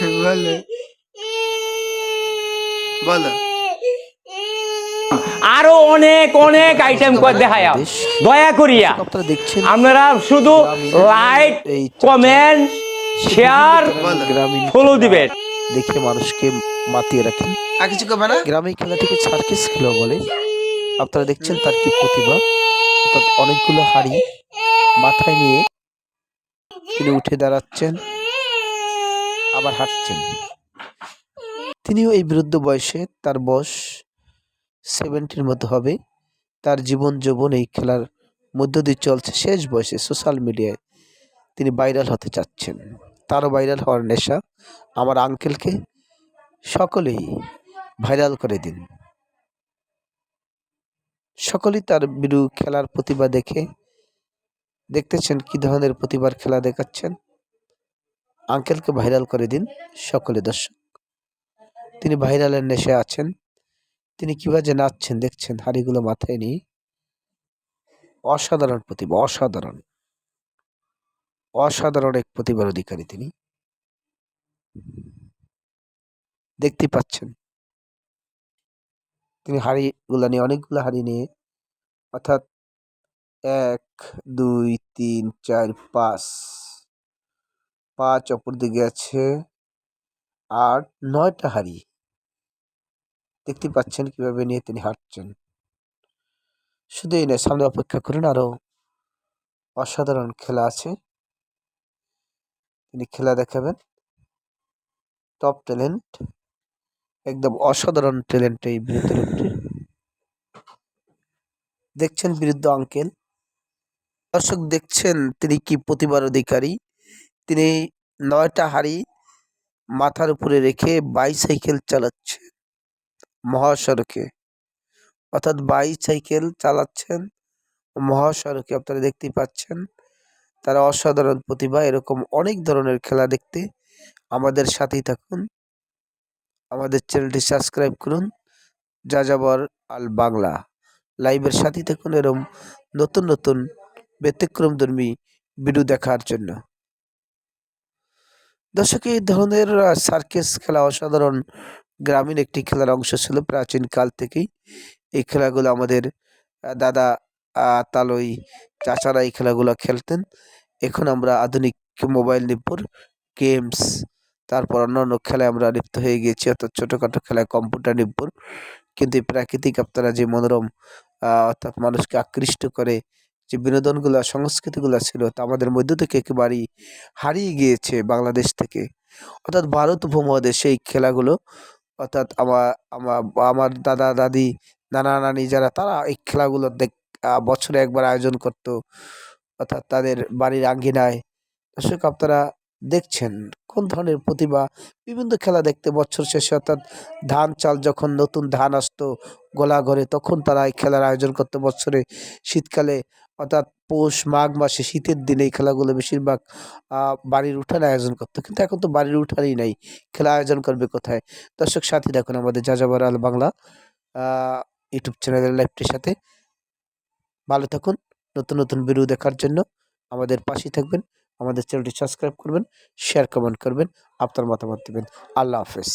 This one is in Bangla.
বলো। বলো। আরও অনেক অনেক আইটেম করে দেখায় দয়া করিয়া আপনারা দেখছেন? আপনারা শুধু লাইক এই কমেন্ট শেয়ার গ্রামীণ ফলো দিবেন। দেখে মানুষকে মাতিয়ে রাখেন। আর কিছু করবে না? গ্রামীণ খেলাটিকে সার্কেস খেলা বলে। আপনারা দেখছেন তার কি প্রতিভা? অর্থাৎ অনেকগুলো হাড়ি মাথায় নিয়ে তিনি উঠে দাঁড়াচ্ছেন। আবার হাঁটছেন। তিনিও এই বিরুদ্ধ বয়সে তার বয়স সেভেন্টির মতো হবে। তার জীবন যৌবন এই খেলার মধ্য দিয়ে চলছে শেষ বয়সে সোশ্যাল মিডিয়ায় তিনি ভাইরাল হতে চাচ্ছেন। তারও ভাইরাল হওয়ার নেশা আমার আঙ্কেলকে সকলেই ভাইরাল করে দিন। সকলেই তার বিরু খেলার প্রতিভা দেখে, দেখতেছেন কি ধরনের প্রতিভার খেলা দেখাচ্ছেন। আঙ্কেলকে ভাইরাল করে দিন সকলে দর্শক। তিনি ভাইরালের নেশে আছেন। তিনি কীভাবে নাচছেন, দেখছেন, হাড়িগুলো মাথায় নিয়ে। অসাধারণ প্রতিভা, অসাধারণ। অসাধারণ এক প্রতিভার অধিকারী তিনি। দেখতে পাচ্ছেন। তিনি হাড়িগুলা নিয়ে, অনেকগুলো হাড়ি নিয়ে, অর্থাৎ এক, দুই, তিন, চার, পাঁচ পাঁচ অপর দিকে আছে আট নয়টা হাড়ি। দেখতে পাচ্ছেন কীভাবে নিয়ে তিনি হাঁটছেন। শুধু এই নয়, সামনে অপেক্ষা করুন, আরও অসাধারণ খেলা আছে। তিনি খেলা দেখাবেন। টপ ট্যালেন্ট, একদম অসাধারণ ট্যালেন্ট এই বৃদ্ধ লোকটি দেখছেন বিরুদ্ধ আঙ্কেল। দর্শক দেখছেন তিনি কি প্রতিভার অধিকারী। তিনি নয়টা হাড়ি মাথার উপরে রেখে বাইসাইকেল চালাচ্ছে মহাসড়কে। অর্থাৎ বাইসাইকেল চালাচ্ছেন মহাসড়কে আপনারা দেখতেই পাচ্ছেন, তারা অসাধারণ প্রতিভা, এরকম অনেক ধরনের খেলা দেখতে আমাদের সাথেই থাকুন। আমাদের চ্যানেলটি সাবস্ক্রাইব করুন, যাযাবর আল বাংলা। লাইভের সাথেই থাকুন এরকম নতুন নতুন ব্যতিক্রমধর্মী ভিডিও দেখার জন্য। দর্শক, এই ধরনের সার্কেস খেলা অসাধারণ গ্রামীণ একটি খেলার অংশ ছিল প্রাচীন কাল থেকেই। এই খেলাগুলো আমাদের দাদা তালই চাচারা এই খেলাগুলো খেলতেন। এখন আমরা আধুনিক মোবাইল নির্ভর গেমস তারপর অন্যান্য খেলায় আমরা লিপ্ত হয়ে গিয়েছি, অর্থাৎ ছোটোখাটো খেলায় কম্পিউটার নির্ভর কিন্তু এই প্রাকৃতিক আপনারা যে মনোরম অর্থাৎ মানুষকে আকৃষ্ট করে যে বিনোদনগুলো, সংস্কৃতিগুলো ছিল তা আমাদের মধ্য থেকে একেবারেই হারিয়ে গিয়েছে বাংলাদেশ থেকে। অর্থাৎ ভারত উপমহাদেশে এই খেলাগুলো, অর্থাৎ আমার আমার দাদা, দাদি, নানা, নানি যারা, তারা এই খেলাগুলো দেখ বছরে একবার আয়োজন করত। অর্থাৎ তাদের বাড়ির আঙ্গিনায়। দর্শক, আপনারা দেখছেন কোন ধরনের প্রতিভা? বিভিন্ন খেলা দেখতে বছর শেষে অর্থাৎ ধান চাল যখন নতুন ধান আসতো গোলা ঘরে তখন তারা এই খেলার আয়োজন করতো বছরে। শীতকালে অর্থাৎ পৌষ, মাঘ মাসে শীতের দিনে এই খেলাগুলো বেশিরভাগ বাড়ির উঠানে আয়োজন করতো। কিন্তু এখন তো বাড়ির উঠানেই নাই, খেলা আয়োজন করবে কোথায়? দর্শক সাথী দেখুন আমাদের যাযাবর আল বাংলা ইউটিউব চ্যানেলের লাইভটির সাথে। ভালো থাকুন, নতুন নতুন ভিডিও দেখার জন্য আমাদের পাশেই থাকবেন। আমাদের চ্যানেলটি সাবস্ক্রাইব করবেন শেয়ার কমেন্ট করবেন আপনার মতামত দেবেন। আল্লাহ হাফেজ।